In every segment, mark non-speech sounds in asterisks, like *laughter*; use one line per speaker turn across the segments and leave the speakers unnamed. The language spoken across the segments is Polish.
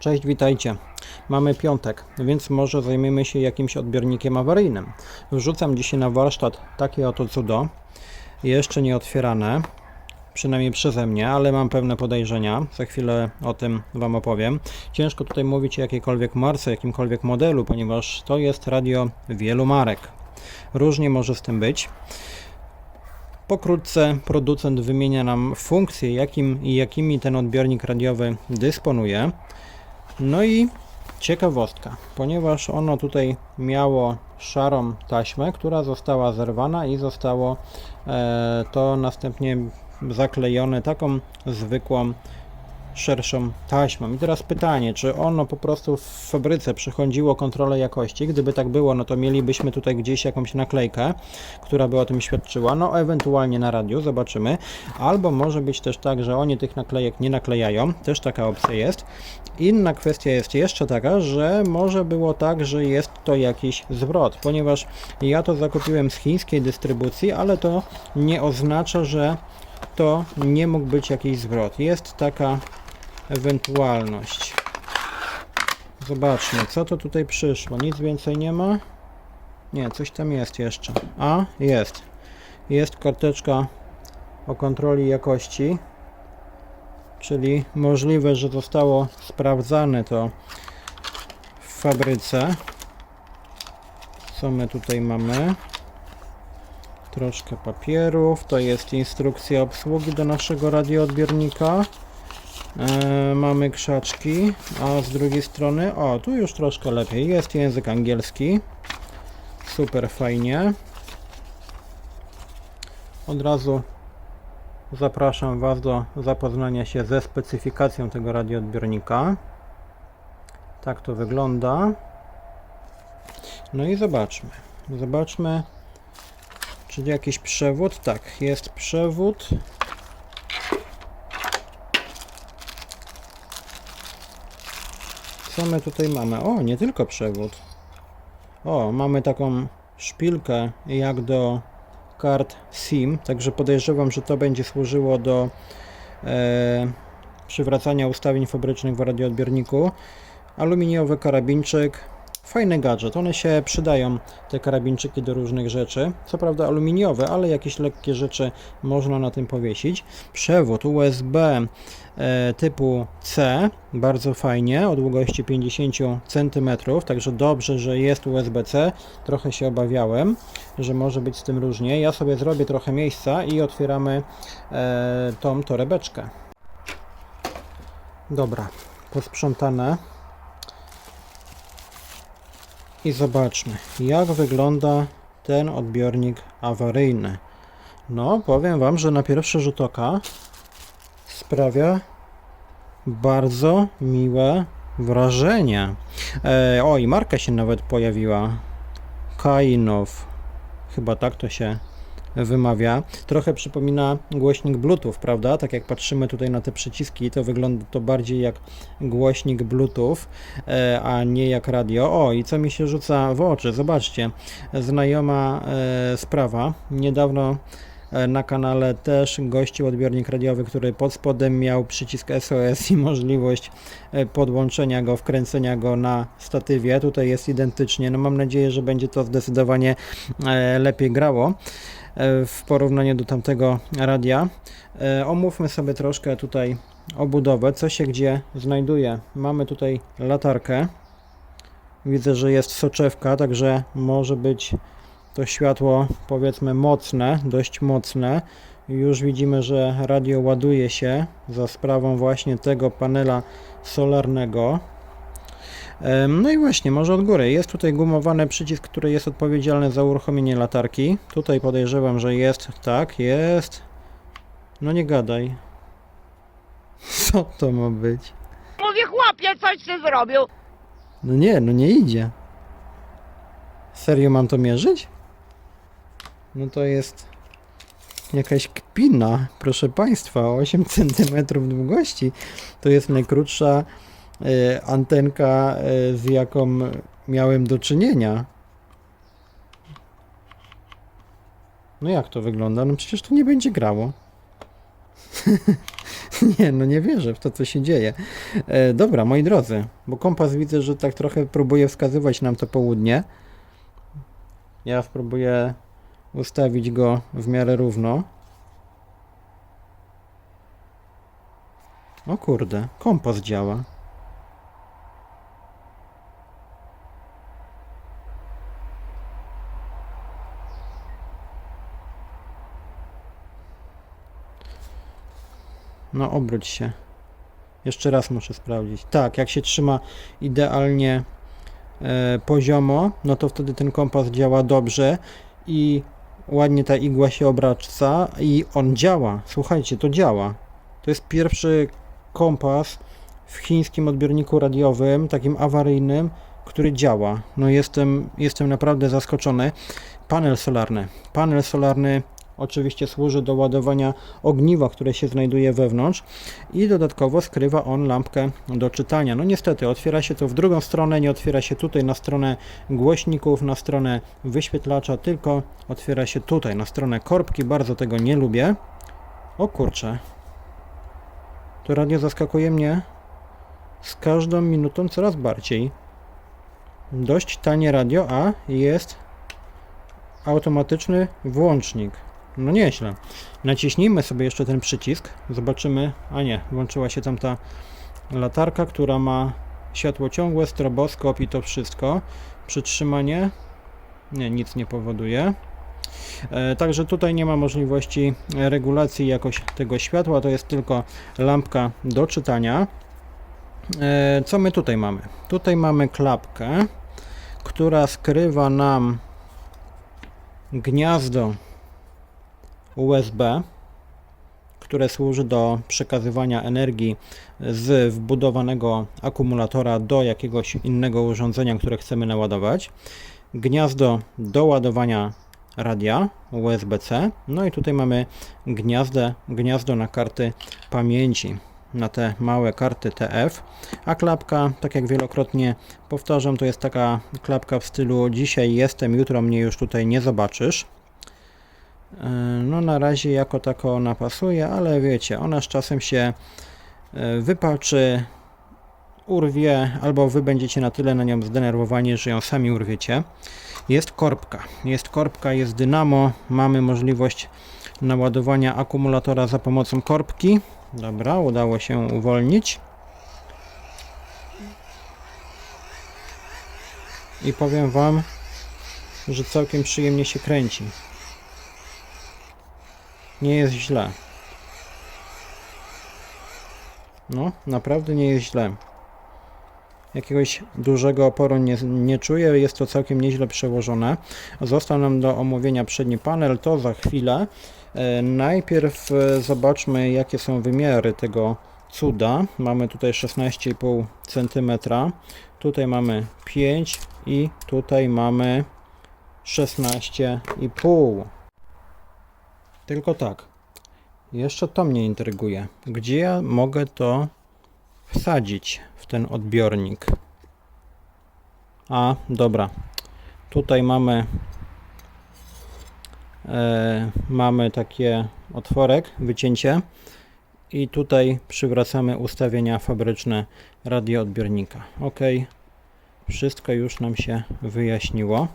Cześć, witajcie. Mamy piątek, więc może zajmiemy się jakimś odbiornikiem awaryjnym. Wrzucam dzisiaj na warsztat takie oto cudo. Jeszcze nie otwierane, przynajmniej przeze mnie, ale mam pewne podejrzenia. Za chwilę o tym Wam opowiem. Ciężko tutaj mówić o jakiejkolwiek marce, jakimkolwiek modelu, ponieważ to jest radio wielu marek. Różnie może z tym być. Pokrótce producent wymienia nam funkcje, jakim i jakimi ten odbiornik radiowy dysponuje. No i ciekawostka, ponieważ ono tutaj miało szarą taśmę, która została zerwana i zostało e, to następnie zaklejone taką zwykłą szerszą taśmą. I teraz pytanie, czy ono po prostu w fabryce przechodziło kontrolę jakości? Gdyby tak było, no to mielibyśmy tutaj gdzieś jakąś naklejkę, która by o tym świadczyła, no ewentualnie na radiu, zobaczymy. Albo może być też tak, że oni tych naklejek nie naklejają, też taka opcja jest. Inna kwestia jest jeszcze taka, że może było tak, że jest to jakiś zwrot, ponieważ ja to zakupiłem z chińskiej dystrybucji, ale to nie oznacza, że to nie mógł być jakiś zwrot. Jest taka ewentualność. Zobaczmy, co to tutaj przyszło. Nic więcej nie ma? Nie, coś tam jest jeszcze. A, jest. Jest karteczka o kontroli jakości. Czyli możliwe, że zostało sprawdzane to w fabryce. Co my tutaj mamy? Troszkę papierów. To jest instrukcja obsługi do naszego radioodbiornika. E, mamy krzaczki, a z drugiej strony, o, tu już troszkę lepiej. Jest język angielski. Super fajnie. Od razu zapraszam Was do zapoznania się ze specyfikacją tego radioodbiornika. Tak to wygląda. No i zobaczmy. Zobaczmy, czy jakiś przewód. Tak, jest przewód. Co my tutaj mamy? O, nie tylko przewód. O, mamy taką szpilkę jak do kart SIM, także podejrzewam, że to będzie służyło do e, przywracania ustawień fabrycznych w radioodbiorniku. Aluminiowy karabinczyk. Fajny gadżet, one się przydają, te karabinczyki do różnych rzeczy. Co prawda aluminiowe, ale jakieś lekkie rzeczy można na tym powiesić. Przewód USB e, typu C, bardzo fajnie, o długości 50 cm, także dobrze, że jest USB-C. Trochę się obawiałem, że może być z tym różnie. Ja sobie zrobię trochę miejsca i otwieramy e, tą torebeczkę. Dobra, posprzątane. I zobaczmy, jak wygląda ten odbiornik awaryjny. No, powiem Wam, że na pierwszy rzut oka sprawia bardzo miłe wrażenie. E, o, i marka się nawet pojawiła. Kainow. Chyba tak to się wymawia. Trochę przypomina głośnik Bluetooth, prawda? Tak jak patrzymy tutaj na te przyciski, to wygląda to bardziej jak głośnik Bluetooth, e, a nie jak radio. O, i co mi się rzuca w oczy? Zobaczcie, znajoma e, sprawa. Niedawno na kanale też gościł odbiornik radiowy, który pod spodem miał przycisk SOS i możliwość e, podłączenia go, wkręcenia go na statywie. Tutaj jest identycznie. No mam nadzieję, że będzie to zdecydowanie e, lepiej grało e, w porównaniu do tamtego radia. E, Omówmy sobie troszkę tutaj obudowę, co się gdzie znajduje. Mamy tutaj latarkę. Widzę, że jest soczewka, także może być to światło powiedzmy mocne, dość mocne. Już widzimy, że radio ładuje się za sprawą właśnie tego panela solarnego. No i właśnie, może od góry. Jest tutaj gumowany przycisk, który jest odpowiedzialny za uruchomienie latarki. Tutaj podejrzewam, że jest. Tak, jest. No nie gadaj. *laughs* Co to ma być?
Mówię, chłopie, coś ty zrobił.
No nie, no nie idzie. Serio mam to mierzyć? No to jest jakaś kpina, proszę Państwa, 8 *laughs* cm długości. To jest najkrótsza e, antenka, e, z jaką miałem do czynienia. No jak to wygląda? No przecież to nie będzie grało. *laughs* Nie, no nie wierzę w to, co się dzieje. E, dobra, moi drodzy, bo kompas widzę, że tak trochę próbuje wskazywać nam to południe. Ja spróbuję ustawić go w miarę równo. O kurde, kompas działa. No, obróć się. Jeszcze raz muszę sprawdzić. Tak, jak się trzyma idealnie e, poziomo, no to wtedy ten kompas działa dobrze i ładnie ta igła się obraca i on działa. Słuchajcie, to działa. To jest pierwszy kompas w chińskim odbiorniku radiowym, takim awaryjnym, który działa. No jestem, jestem naprawdę zaskoczony. Panel solarny. Panel solarny oczywiście służy do ładowania ogniwa, które się znajduje wewnątrz i dodatkowo skrywa on lampkę do czytania. No niestety, otwiera się to w drugą stronę, nie otwiera się tutaj na stronę głośników, na stronę wyświetlacza, tylko otwiera się tutaj, na stronę korbki. Bardzo tego nie lubię. O kurczę. To radio zaskakuje mnie z każdą minutą coraz bardziej. Dość tanie radio, a jest automatyczny włącznik. No nieźle. Naciśnijmy sobie jeszcze ten przycisk. Zobaczymy. A nie, włączyła się tam ta latarka, która ma światło ciągłe, stroboskop i to wszystko. Przytrzymanie. Nie, nic nie powoduje. E, Także tutaj nie ma możliwości regulacji jakoś tego światła, to jest tylko lampka do czytania. E, Co my tutaj mamy? Tutaj mamy klapkę, która skrywa nam gniazdo USB, które służy do przekazywania energii z wbudowanego akumulatora do jakiegoś innego urządzenia, które chcemy naładować. Gniazdo do ładowania radia USB-C. No i tutaj mamy gniazdę, gniazdo na karty pamięci, na te małe karty TF. A klapka, tak jak wielokrotnie powtarzam, to jest taka klapka w stylu dzisiaj jestem, jutro mnie już tutaj nie zobaczysz. E, No na razie jako tako ona pasuje, ale wiecie, ona z czasem się e, wypaczy, urwie, albo wy będziecie na tyle na nią zdenerwowani, że ją sami urwiecie. Jest korbka, jest korbka, jest dynamo, mamy możliwość naładowania akumulatora za pomocą korbki. Dobra, udało się uwolnić. I powiem wam, że całkiem przyjemnie się kręci. Nie jest źle. No, naprawdę nie jest źle. Jakiegoś dużego oporu nie, nie czuję, jest to całkiem nieźle przełożone. Został nam do omówienia przedni panel, to za chwilę. E, najpierw e, zobaczmy, jakie są wymiary tego cuda. Mamy tutaj 16,5 cm, tutaj mamy 5 i tutaj mamy 16,5 tylko tak. Jeszcze to mnie intryguje. Gdzie ja mogę to wsadzić w ten odbiornik? A, dobra. Tutaj mamy e, mamy takie otworek, wycięcie i tutaj przywracamy ustawienia fabryczne radioodbiornika. Ok. Wszystko już nam się wyjaśniło.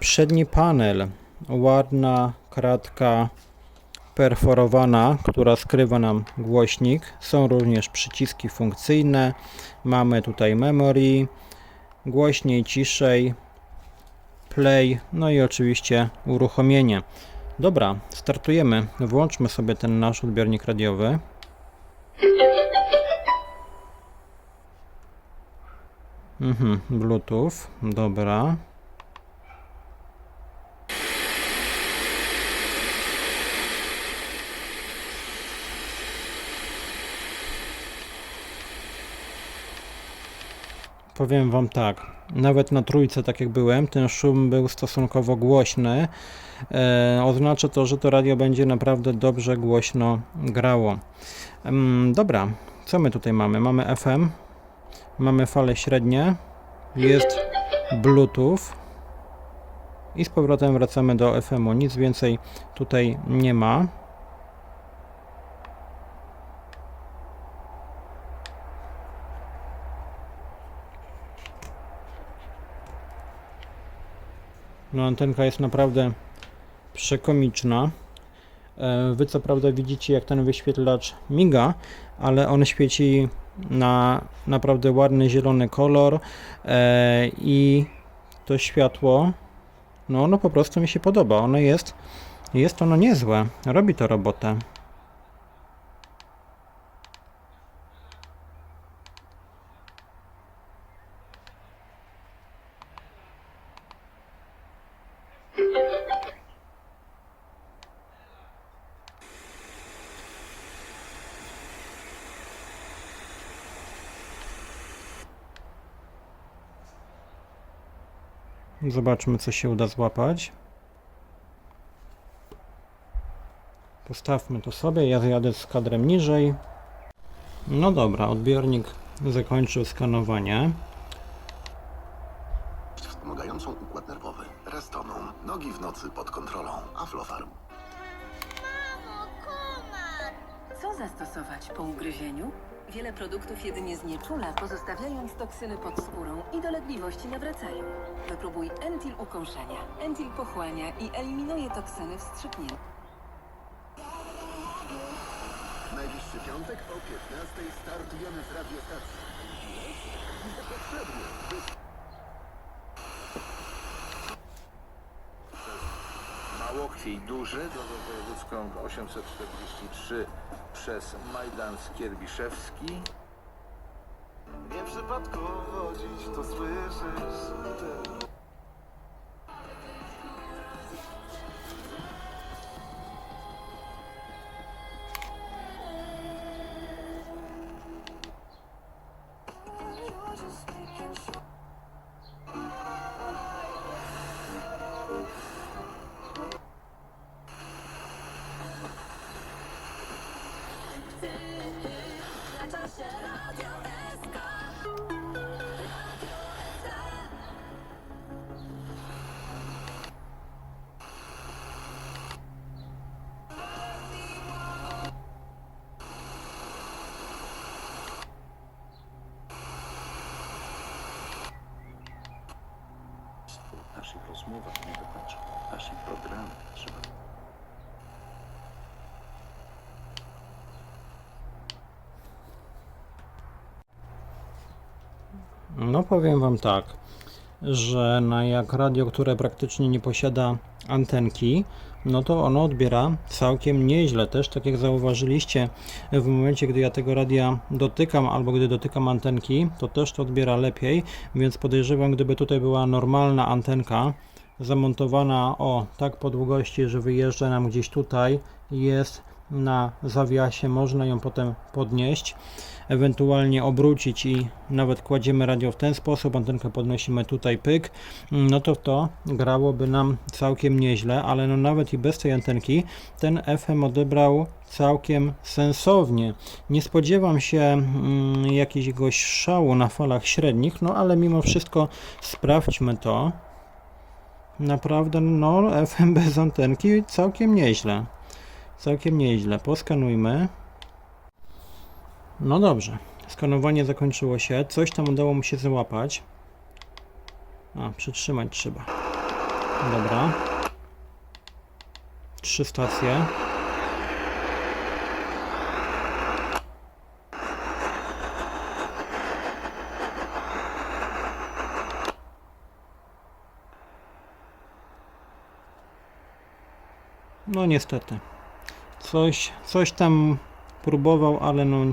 Przedni panel ładna kratka perforowana, która skrywa nam głośnik. Są również przyciski funkcyjne. Mamy tutaj memory, głośniej, ciszej, play, no i oczywiście uruchomienie. Dobra, startujemy. Włączmy sobie ten nasz odbiornik radiowy. Mhm, Bluetooth, dobra. Powiem Wam tak, nawet na trójce, tak jak byłem, ten szum był stosunkowo głośny. E, oznacza to, że to radio będzie naprawdę dobrze głośno grało. Dobra, co my tutaj mamy? Mamy FM, mamy fale średnie, jest Bluetooth i z powrotem wracamy do FM-u. Nic więcej tutaj nie ma. No antenka jest naprawdę przekomiczna. E, Wy co prawda widzicie jak ten wyświetlacz miga, ale on świeci na naprawdę ładny zielony kolor e, i to światło, no ono po prostu mi się podoba. Ono jest, jest ono niezłe. Robi to robotę. Zobaczmy, co się uda złapać. Postawmy to sobie, ja zjadę z kadrem niżej. No dobra, odbiornik zakończył skanowanie.
wspomagającą układ nerwowy, restoną, nogi w nocy pod kontrolą, aflofarm.
Co zastosować po ugryzieniu? Wiele produktów jedynie znieczula, pozostawiając toksyny pod dolegliwości nawracają. Wypróbuj Entil ukąszenia. Entil pochłania i eliminuje toksyny wstrzyknięte.
Najbliższy piątek o 15 startujemy z radiostacji. Niepotrzebnie, by
Małokwiej Duży, drogą wojewódzką 843 przez Majdan Skierbiszewski.
Nie przypadkowo chodzić, to słyszysz.
Rozmowach nie programach trzeba.
No powiem Wam tak, że na jak radio, które praktycznie nie posiada antenki, no to ono odbiera całkiem nieźle. Też tak jak zauważyliście, w momencie gdy ja tego radia dotykam albo gdy dotykam antenki, to też to odbiera lepiej, więc podejrzewam, gdyby tutaj była normalna antenka zamontowana o tak po długości, że wyjeżdża nam gdzieś tutaj, jest na zawiasie, można ją potem podnieść ewentualnie obrócić i nawet kładziemy radio w ten sposób, antenkę podnosimy tutaj pyk, no to to grałoby nam całkiem nieźle, ale no nawet i bez tej antenki ten FM odebrał całkiem sensownie. Nie spodziewam się mm, jakiegoś szału na falach średnich, no ale mimo wszystko sprawdźmy to. Naprawdę, no FM bez antenki całkiem nieźle. Całkiem nieźle. Poskanujmy. No dobrze. Skanowanie zakończyło się. Coś tam udało mu się załapać. A, przytrzymać trzeba. Dobra. Trzy stacje. No niestety. Coś, coś tam próbował, ale no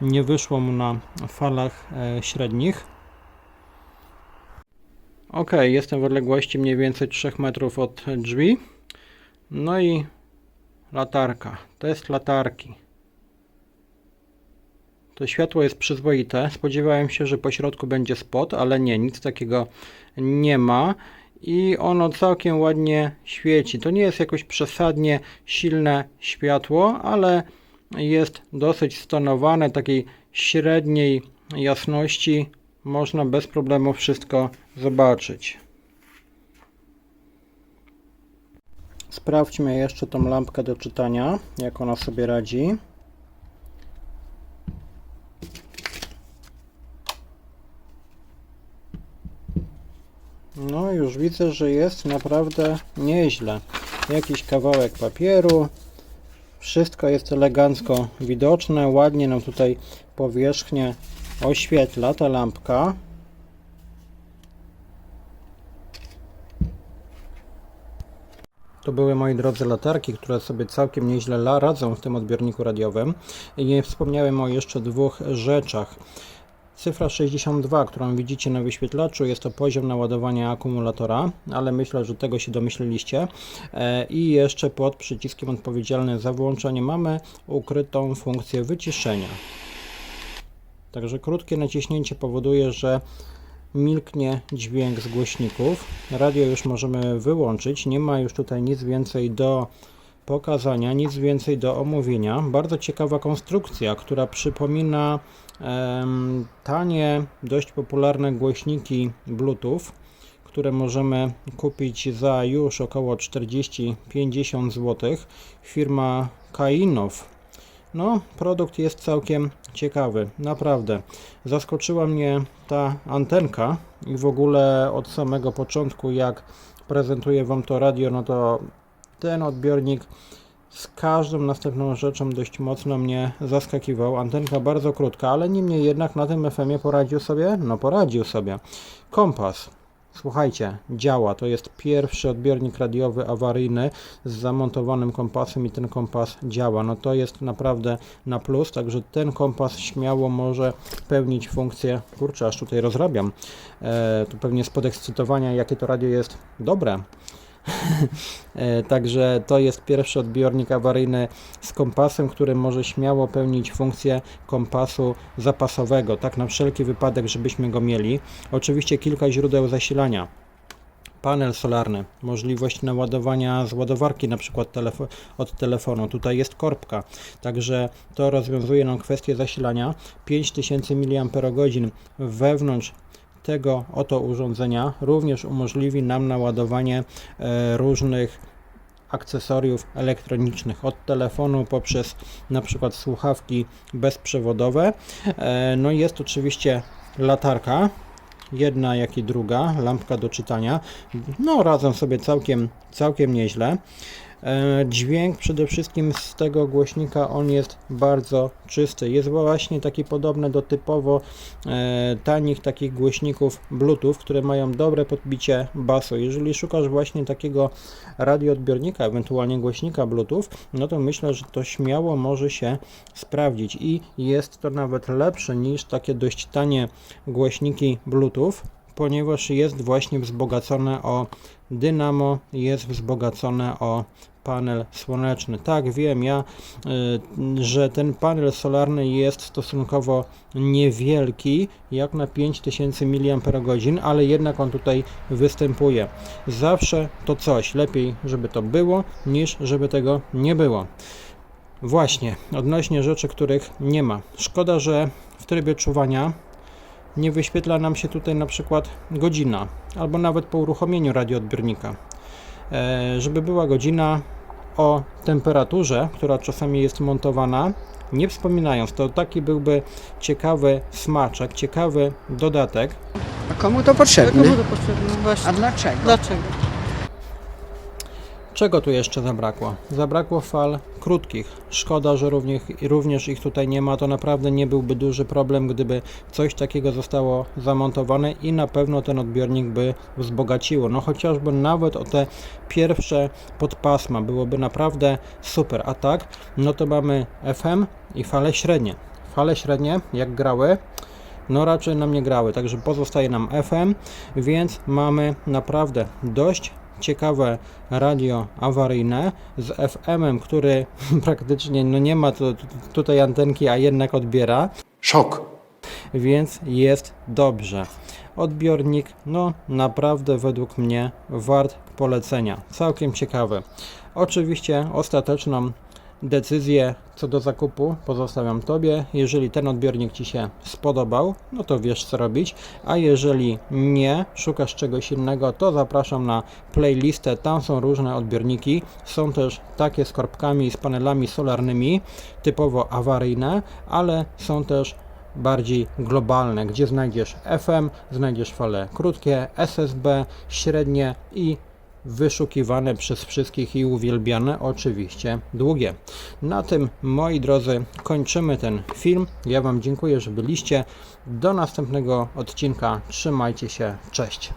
nie wyszło mu na falach e, średnich. Ok, jestem w odległości mniej więcej 3 metrów od drzwi. No i latarka. Test latarki. To światło jest przyzwoite. Spodziewałem się, że po środku będzie spot, ale nie, nic takiego nie ma. I ono całkiem ładnie świeci. To nie jest jakoś przesadnie silne światło, ale jest dosyć stonowane, takiej średniej jasności. Można bez problemu wszystko zobaczyć. Sprawdźmy jeszcze tą lampkę do czytania, jak ona sobie radzi. No już widzę, że jest naprawdę nieźle. Jakiś kawałek papieru. Wszystko jest elegancko widoczne. Ładnie nam tutaj powierzchnię oświetla ta lampka. To były, moi drodzy, latarki, które sobie całkiem nieźle radzą w tym odbiorniku radiowym. I nie wspomniałem o jeszcze dwóch rzeczach. Cyfra 62, którą widzicie na wyświetlaczu, jest to poziom naładowania akumulatora, ale myślę, że tego się domyśliliście. E, I jeszcze pod przyciskiem odpowiedzialnym za włączenie mamy ukrytą funkcję wyciszenia. Także krótkie naciśnięcie powoduje, że milknie dźwięk z głośników. Radio już możemy wyłączyć. Nie ma już tutaj nic więcej do pokazania, nic więcej do omówienia. Bardzo ciekawa konstrukcja, która przypomina em, tanie, dość popularne głośniki Bluetooth, które możemy kupić za już około 40-50 zł. Firma Kainow no, produkt jest całkiem ciekawy, naprawdę. Zaskoczyła mnie ta antenka i w ogóle od samego początku, jak prezentuję Wam to radio, no to ten odbiornik z każdą następną rzeczą dość mocno mnie zaskakiwał. Antenka bardzo krótka, ale niemniej jednak na tym FM-ie poradził sobie? No poradził sobie. Kompas. Słuchajcie, działa. To jest pierwszy odbiornik radiowy awaryjny z zamontowanym kompasem i ten kompas działa. No to jest naprawdę na plus, także ten kompas śmiało może pełnić funkcję. Kurczę, aż tutaj rozrabiam. E, tu pewnie z podekscytowania, jakie to radio jest dobre. *laughs* E, Także to jest pierwszy odbiornik awaryjny z kompasem, który może śmiało pełnić funkcję kompasu zapasowego, tak na wszelki wypadek, żebyśmy go mieli. Oczywiście kilka źródeł zasilania. Panel solarny, możliwość naładowania z ładowarki, na przykład telefo- od telefonu. Tutaj jest korbka, także to rozwiązuje nam kwestię zasilania. 5000 mAh wewnątrz tego oto urządzenia również umożliwi nam naładowanie e, różnych akcesoriów elektronicznych od telefonu poprzez na przykład słuchawki bezprzewodowe. E, No i jest oczywiście latarka, jedna jak i druga, lampka do czytania. No radzą sobie całkiem, całkiem nieźle. E, Dźwięk przede wszystkim z tego głośnika, on jest bardzo czysty. Jest właśnie taki podobny do typowo e, tanich takich głośników Bluetooth, które mają dobre podbicie basu. Jeżeli szukasz właśnie takiego radioodbiornika, ewentualnie głośnika Bluetooth, no to myślę, że to śmiało może się sprawdzić i jest to nawet lepsze niż takie dość tanie głośniki Bluetooth, ponieważ jest właśnie wzbogacone o dynamo, jest wzbogacone o panel słoneczny. Tak, wiem ja, y, że ten panel solarny jest stosunkowo niewielki, jak na 5000 mAh, ale jednak on tutaj występuje. Zawsze to coś, lepiej żeby to było, niż żeby tego nie było. Właśnie, odnośnie rzeczy, których nie ma. Szkoda, że w trybie czuwania nie wyświetla nam się tutaj na przykład godzina, albo nawet po uruchomieniu radioodbiornika. E, żeby była godzina o temperaturze, która czasami jest montowana, nie wspominając, to taki byłby ciekawy smaczek, ciekawy dodatek.
A komu to potrzebne?
Komu to potrzebne? Właśnie.
A dlaczego?
Dlaczego?
Czego tu jeszcze zabrakło? Zabrakło fal krótkich. Szkoda, że również, również ich tutaj nie ma. To naprawdę nie byłby duży problem, gdyby coś takiego zostało zamontowane i na pewno ten odbiornik by wzbogaciło. No chociażby nawet o te pierwsze podpasma byłoby naprawdę super. A tak, no to mamy FM i fale średnie. Fale średnie, jak grały, no raczej nam nie grały, także pozostaje nam FM, więc mamy naprawdę dość ciekawe radio awaryjne z FM-em, który *laughs* praktycznie no nie ma tu, tu, tutaj antenki, a jednak odbiera,
Szok!
więc jest dobrze. Odbiornik, no naprawdę według mnie wart polecenia. Całkiem ciekawy. Oczywiście ostateczną decyzję co do zakupu pozostawiam Tobie. Jeżeli ten odbiornik Ci się spodobał, no to wiesz co robić, a jeżeli nie, szukasz czegoś innego, to zapraszam na playlistę. Tam są różne odbiorniki. Są też takie z korbkami, z panelami solarnymi, typowo awaryjne, ale są też bardziej globalne, gdzie znajdziesz FM, znajdziesz fale krótkie, SSB, średnie i wyszukiwane przez wszystkich i uwielbiane oczywiście długie. Na tym, moi drodzy, kończymy ten film. Ja Wam dziękuję, że byliście. Do następnego odcinka. Trzymajcie się. Cześć.